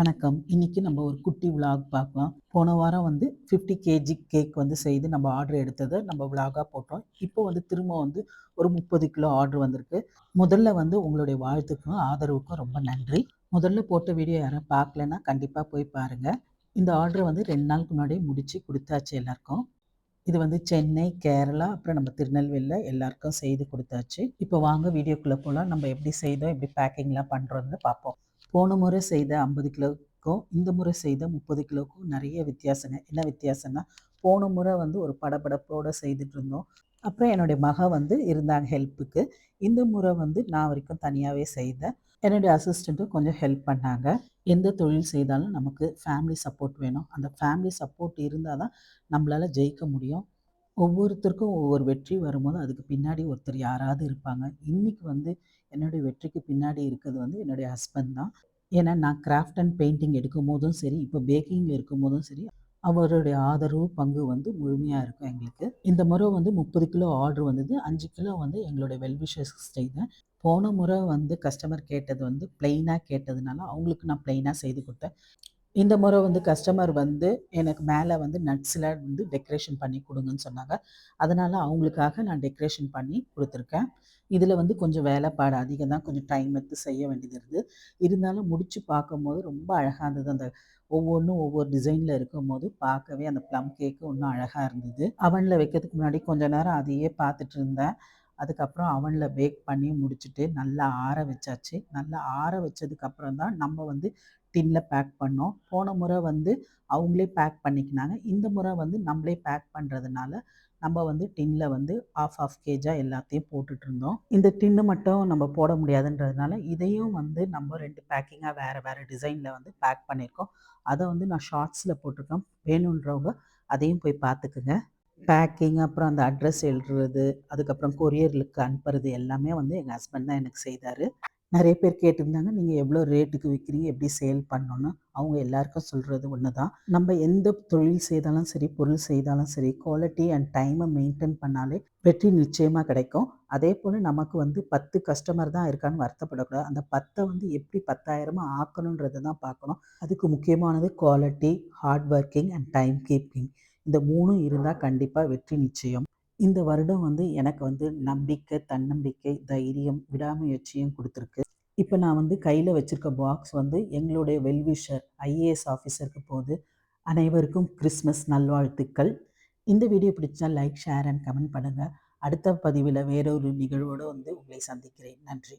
வணக்கம். இன்னைக்கு நம்ம ஒரு குட்டி விலாக் பார்க்கலாம். போன வாரம் வந்து ஃபிஃப்டி கேஜி கேக் வந்து செய்து நம்ம ஆர்டர் எடுத்ததை நம்ம விலாகாக போட்டோம். இப்போ வந்து திரும்ப வந்து ஒரு முப்பது கிலோ ஆர்டர் வந்திருக்கு. முதல்ல வந்து உங்களுடைய வாழ்த்துக்கும் ஆதரவுக்கும் ரொம்ப நன்றி. முதல்ல போட்ட வீடியோ யாரும் பார்க்கலன்னா கண்டிப்பாக போய் பாருங்கள் இந்த ஆர்டர் வந்து ரெண்டு நாளுக்கு முன்னாடியே முடித்து கொடுத்தாச்சு எல்லாருக்கும். இது வந்து சென்னை கேரளா அப்புறம் நம்ம திருநெல்வேலியில் எல்லாருக்கும் செய்து கொடுத்தாச்சு. இப்போ வாங்க வீடியோக்குள்ளே போகலாம் நம்ம எப்படி செய்தோம் எப்படி பேக்கிங்லாம் பண்ணுறோன்னு பார்ப்போம். போன முறை செய்த ஐம்பது கிலோவுக்கும் இந்த முறை செய்த முப்பது கிலோவுக்கும் நிறைய வித்தியாசங்க. என்ன வித்தியாசம்னா போன முறை வந்து ஒரு படபடப்போடு செய்துட்டு இருந்தோம். அப்புறம் என்னுடைய மக வந்து இருந்தாங்க ஹெல்ப்புக்கு இந்த முறை வந்து நான் வரைக்கும் தனியாகவே செய்தேன் என்னுடைய அசிஸ்டண்ட்டும் கொஞ்சம் ஹெல்ப் பண்ணாங்க. எந்த தொழில் செய்தாலும் நமக்கு ஃபேமிலி சப்போர்ட் வேணும். அந்த ஃபேமிலி சப்போர்ட் இருந்தால் தான் நம்மளால் ஜெயிக்க முடியும். ஒவ்வொருத்தருக்கும் ஒவ்வொரு வெற்றி வரும்போது அதுக்கு பின்னாடி ஒருத்தர் யாராவது இருப்பாங்க. இன்றைக்கி வந்து என்னுடைய வெற்றிக்கு பின்னாடி இருக்கிறது வந்து என்னுடைய ஹஸ்பண்ட் தான். ஏன்னா நான் கிராஃப்ட் அண்ட் பெயிண்டிங் எடுக்கும் போதும் சரி இப்போ பேக்கிங்கில் இருக்கும் போதும் சரி அவருடைய ஆதரவு பங்கு வந்து முழுமையாக இருக்கும் எங்களுக்கு. இந்த முறை வந்து முப்பது கிலோ ஆர்டர் வந்தது. அஞ்சு கிலோ வந்து எங்களுடைய வெல்விஷஸ் செய்தேன். போன முறை வந்து கஸ்டமர் கேட்டது வந்து பிளெயினாக கேட்டதுனால அவங்களுக்கு நான் பிளெயினாக செய்து கொடுத்தேன். இந்த முறை வந்து கஸ்டமர் வந்து எனக்கு மேலே வந்து நட்ஸில் வந்து டெக்கரேஷன் பண்ணி கொடுங்கன்னு சொன்னாங்க. அதனால் அவங்களுக்காக நான் டெக்கரேஷன் பண்ணி கொடுத்துருக்கேன். இதில் வந்து கொஞ்சம் வேலைப்பாடு அதிகம் தான். கொஞ்சம் டைம் எடுத்து செய்ய வேண்டியது இருக்குது இருந்தாலும் முடித்து பார்க்கும்போது ரொம்ப அழகாக இருந்தது. அந்த ஒவ்வொன்றும் ஒவ்வொரு டிசைனில் இருக்கும் போது பார்க்கவே அந்த ப்ளம் கேக்கு இன்னும் அழகாக இருந்தது. அவனில் வைக்கிறதுக்கு முன்னாடி கொஞ்ச நேரம் அதையே பார்த்துட்டு இருந்தேன். அதுக்கப்புறம் அவனில் பேக் பண்ணி முடிச்சுட்டு நல்லா ஆற வச்சாச்சு. நல்லா ஆற வச்சதுக்கப்புறம் தான் நம்ம வந்து டின்னில் பேக் பண்ணோம். போன முறை வந்து அவங்களே பேக் பண்ணிக்கினாங்க. இந்த முறை வந்து நம்மளே பேக் பண்ணுறதுனால நம்ம வந்து டின்னில் வந்து ஆஃப் ஆஃப் கேஜாக எல்லாத்தையும் போட்டுட்டு இருந்தோம். இந்த டின்னு மட்டும் நம்ம போட முடியாதுன்றதுனால இதையும் வந்து நம்ம ரெண்டு பேக்கிங்காக வேறு வேறு டிசைனில் வந்து பேக் பண்ணியிருக்கோம். அதை வந்து நான் ஷார்ட்ஸில் போட்டிருக்கேன். வேணுன்றவங்க அதையும் போய் பார்த்துக்குங்க. பேக்கிங் அப்புறம் அந்த அட்ரஸ் எழுதுறது அதுக்கப்புறம் கொரியர்களுக்கு அனுப்புறது எல்லாமே வந்து எங்கள் ஹஸ்பண்ட் தான் எனக்கு செய்தார். நிறைய பேர் கேட்டிருந்தாங்க நீங்கள் எவ்வளோ ரேட்டுக்கு விற்கிறீங்க எப்படி சேல் பண்ணணும்னு? அவங்க எல்லாருக்கும் சொல்கிறது ஒன்று தான் நம்ம எந்த தொழில் செய்தாலும் சரி பொருள் செய்தாலும் சரி குவாலிட்டி அண்ட் டைமை மெயின்டைன் பண்ணாலே வெற்றி நிச்சயமாக கிடைக்கும். அதே போல் நமக்கு வந்து பத்து கஸ்டமர் தான் இருக்கான்னு வருத்தப்படக்கூடாது. அந்த பத்தை வந்து எப்படி பத்தாயிரமாக ஆக்கணுன்றதை தான் பார்க்கணும். அதுக்கு முக்கியமானது quality hard working and time keeping இந்த மூணும் இருந்தால் கண்டிப்பாக வெற்றி நிச்சயம். இந்த வருடம் வந்து எனக்கு வந்து நம்பிக்கை தன்னம்பிக்கை தைரியம் விடாமுயற்சியும் கொடுத்துருக்கு. இப்போ நான் வந்து கையில் வச்சுருக்க பாக்ஸ் வந்து எங்களுடைய வெல்விஷர் ஐஏஎஸ் ஆஃபீஸருக்கு போகுது அனைவருக்கும் கிறிஸ்மஸ் நல்வாழ்த்துக்கள். இந்த வீடியோ பிடிச்சா லைக் ஷேர் அண்ட் கமெண்ட் பண்ணுங்கள் அடுத்த பதிவில் வேறொரு நிகழ்வோடு வந்து உங்களை சந்திக்கிறேன். நன்றி.